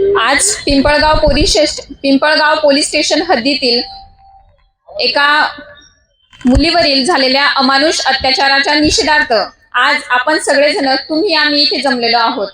आज Pimpalgaon police Pimpalgaon police station हद्दीतील एका मुलीवरील झालेल्या अमानुष अत्याचाराच्या निषेधार्थ आज आपण सगळेजण तुम्ही आम्ही इथे जमलेलो आहोत.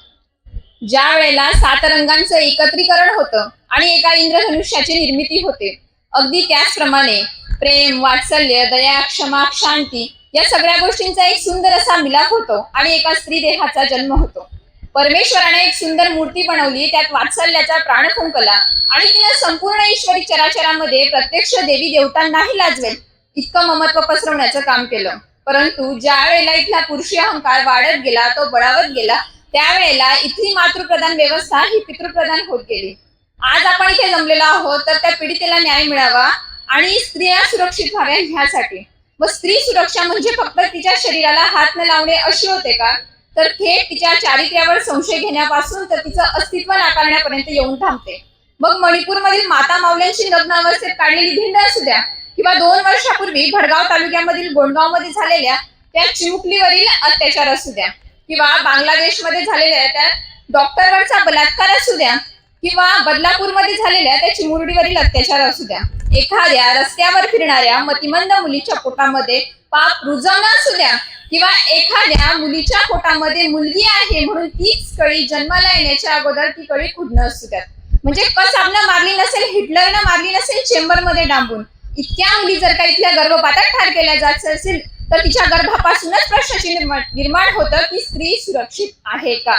ज्या वेळेला सात रंगांचं एकत्रीकरण होतं आणि एका इंद्रधनुष्याची निर्मिती होते अगदी त्याचप्रमाणे प्रेम वात्सल्य दया क्षमा शांती या सगळ्या गोष्टींचा एक सुंदर असा मिलाप होतो आणि एका स्त्री देहाचा जन्म होतो. परमेश्वराने एक सुंदर मूर्ती बनवली त्यात वात्सल्याचा प्राणफुंकला आणि तिनं संपूर्ण ईश्वरी चराचरामध्ये प्रत्यक्ष देवी देवतांनाही लाजवेल. इतकं ममत्व पसरवण्याचं काम केलं. परंतु ज्या वेळेला इथला पुरुषी अहंकार वाढत गेला तो बळावत गेला त्यावेळेला इथली मातृप्रधान व्यवस्था ही पितृप्रधान होत गेली. आज आपण इथे जमलेलो आहोत तर त्या पीडितेला न्याय मिळावा आणि स्त्रिया सुरक्षित व्हाव्या ह्यासाठी. व स्त्री सुरक्षा म्हणजे फक्त तिच्या शरीराला हात न लावणे अशी होते का? तर थेट तिच्या चारित्र्यावर संशय घेण्यापासून तर तिचं अस्तित्व नाकारण्यापर्यंत येऊन थांबते. मग मणिपूरमधील माता माऊल्यांशी लग्न अवस्थेत काढलेली धिंड असू द्या किंवा दोन वर्षापूर्वी भडगाव तालुक्यामधील गोंडगावमध्ये झालेल्या त्या चिमुकलीवरील अत्याचार असू द्या किंवा बांगलादेशमध्ये झालेल्या त्या डॉक्टरवरचा बलात्कार असू द्या किंवा बदलापूरमध्ये झालेल्या त्या चिमुरडीवरील अत्याचार असू द्या. एखाद्या रस्त्यावर फिरणाऱ्या मतिमंद मुलीच्या पोटामध्ये पाप रुजवणार असू द्या किंवा एखाद्या मुलीच्या पोटामध्ये मुलगी आहे म्हणून तीच कळी जन्माला येण्याच्या अगोदर ती कळी खुडणं असू द्या म्हणजे कसाबनं मारली नसेल हिटलरनं मारली नसेल चेंबरमध्ये डांबून इतक्या मुली जर का इथल्या गर्भपातात ठार केल्या जात असेल तर तिच्या गर्भापासूनच प्रश्नाची निर्माण निर्माण होतं की स्त्री सुरक्षित आहे का?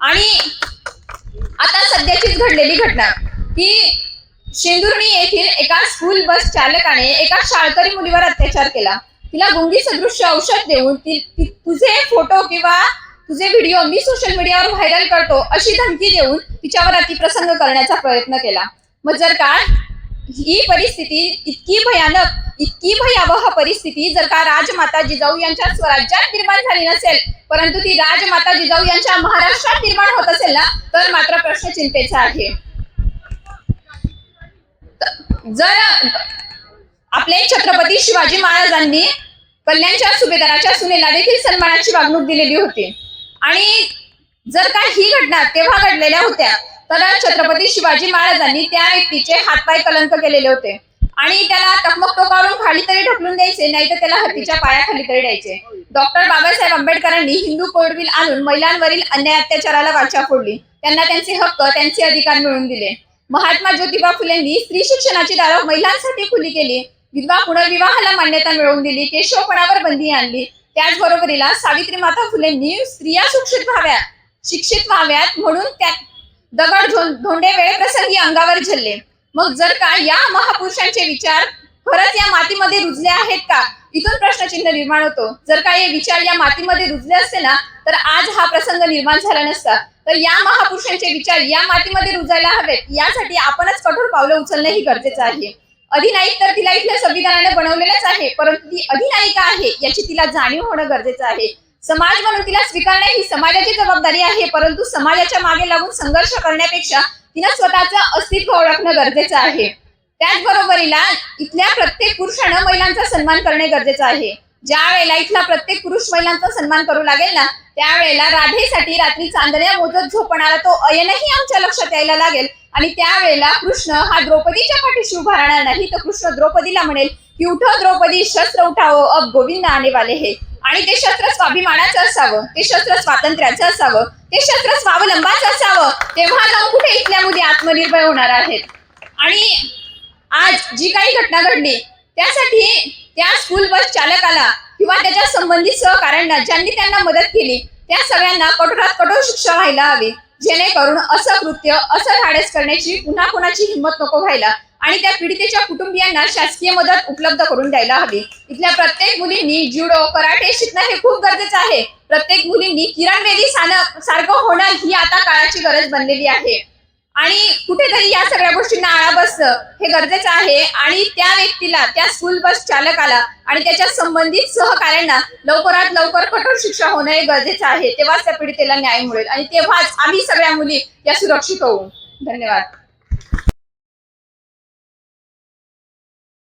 आणि आता सध्याचीच घडलेली घटना की शेंदुर्णी येथील एका स्कूल बस चालकाने एका शाळकरी मुलीवर अत्याचार केला. तिला गुंगी सदृश्य औषध देऊन तुझे फोटो किंवा तुझे व्हिडिओ मी सोशल मीडियावर व्हायरल करतो अशी धमकी देऊन तिच्यावर अतिप्रसंग करण्याचा प्रयत्न केला. मग जर का ही परिस्थिती इतकी भयानक इतकी भयावह परिस्थिती जर का राजमाता जिजाऊ यांच्या स्वराज्यात निर्माण झाली नसेल परंतु ती राजमाता जिजाऊ यांच्या महाराष्ट्रात निर्माण होत असेल ना तर मात्र प्रश्न चिंतेचा आहे. जर आपले छत्रपती शिवाजी महाराजांनी कल्याणच्या सुभेदाराच्या सुनेला देखील सन्मानाची वागणूक दिलेली होती. आणि जर का ही घटना तेव्हा घडलेल्या होत्या तर छत्रपती शिवाजी महाराजांनी त्या व्यक्तीचे हातपाय कलंक केलेले होते. आणि त्याला टकमक टोकावरून खाली तरी ढकलून द्यायचे नाही तर त्याला हत्तीच्या पायाखाली तरी द्यायचे. डॉक्टर बाबासाहेब आंबेडकरांनी हिंदू कोड बिल आणून महिलांवरील अन्याय अत्याचाराला वाचा फोडली. त्यांना त्यांचे हक्क त्यांचे अधिकार मिळवून दिले. महात्मा ज्योतिबा फुलेंनी स्त्री शिक्षणाची दारं महिलांसाठी खुली केली. विधवा पुनर्विवाहाला मान्यता मिळवून दिली. केशवपणावर बंदी आणली. त्याचबरोबरीला सावित्री माता फुलेंनी स्त्रिया सुशिक्षित व्हाव्या शिक्षित व्हाव्यात म्हणून त्यात दगड धों- धोंडे वेळप्रसंगी अंगावर झेलले. मग जर का या महापुरुषांचे विचार खरंच या मातीमध्ये रुजले आहेत का? इथून प्रश्नचिन्ह निर्माण होतो. जर का हे विचार या मातीमध्ये रुजले असते ना तर आज हा प्रसंग निर्माण झाला नसता. तर या महापुरुषांचे विचार या मातीमध्ये रुजायला हवेत यासाठी आपणच कठोर पावलं उचलणे ही गरजेचं आहे. अधिनायक तर तिला इथल्या संविधानाने बनवलेलंच आहे परंतु ती अधिनायिका आहे याची तिला जाणीव होणं गरजेचं आहे. समाज म्हणून तिला स्वीकारणे ही समाजाची जबाबदारी आहे परंतु समाजाच्या मागे लागून संघर्ष करण्यापेक्षा तिनं स्वतःचं अस्तित्व ओळखणं गरजेचं आहे. त्याचबरोबरीला इथल्या प्रत्येक पुरुषानं महिलांचा सन्मान करणे गरजेचं आहे. ज्या वेळेला इथला प्रत्येक पुरुष महिलांचा सन्मान करू लागेल ना त्यावेळेला राधेसाठी रात्री चांदण्या मोजत झोपणारा तो अयनही आमच्या लक्षात यायला लागेल. आणि त्यावेळेला कृष्ण हा द्रौपदीच्या पाठीशी उभा राहणार नाही तर कृष्ण द्रौपदीला म्हणेल की उठ द्रौपदी शस्त्र उठावं अब गोविंद आणे वाले हे. आणि ते शस्त्र स्वाभिमानाचं असावं ते शस्त्र स्वातंत्र्याचं असावं ते शस्त्र स्वावलंबाचं असावं तेव्हा जाऊन कुठे इथल्या मुली आत्मनिर्भर होणार आहेत? आणि आज जी काही घटना घडली त्यासाठी त्या स्कूल बस चालकाला किंवा त्याच्या संबंधित सहकाऱ्यांना ज्यांनी त्यांना मदत केली त्या सगळ्यांना कठोरात कठोर शिक्षा व्हायला हवी. जेणेकरून असं कृत्य असं धाडस करण्याची पुन्हा कोणाची हिंमत नको व्हायला आणि त्या पीडितेच्या कुटुंबियांना शासकीय मदत उपलब्ध करून द्यायला हवी. इथल्या प्रत्येक मुलींनी जुडो कराटे शिकणं हे खूप गरजेचं आहे. प्रत्येक मुलींनी किरण बेदी सारखं होणं ही आता काळाची गरज बनलेली आहे. आणि कुठेतरी या सगळ्या गोष्टींना आळा बसणं हे गरजेचं आहे. आणि त्या व्यक्तीला त्या स्कूल बस चालकाला आणि त्याच्या संबंधित सहकाऱ्यांना लवकरात लवकर कठोर शिक्षा होणं हे गरजेचं आहे. तेव्हाच त्या पीडितेला न्याय मिळेल. आणि तेव्हाच आम्ही सगळ्या मुली या सुरक्षित होऊ. धन्यवाद.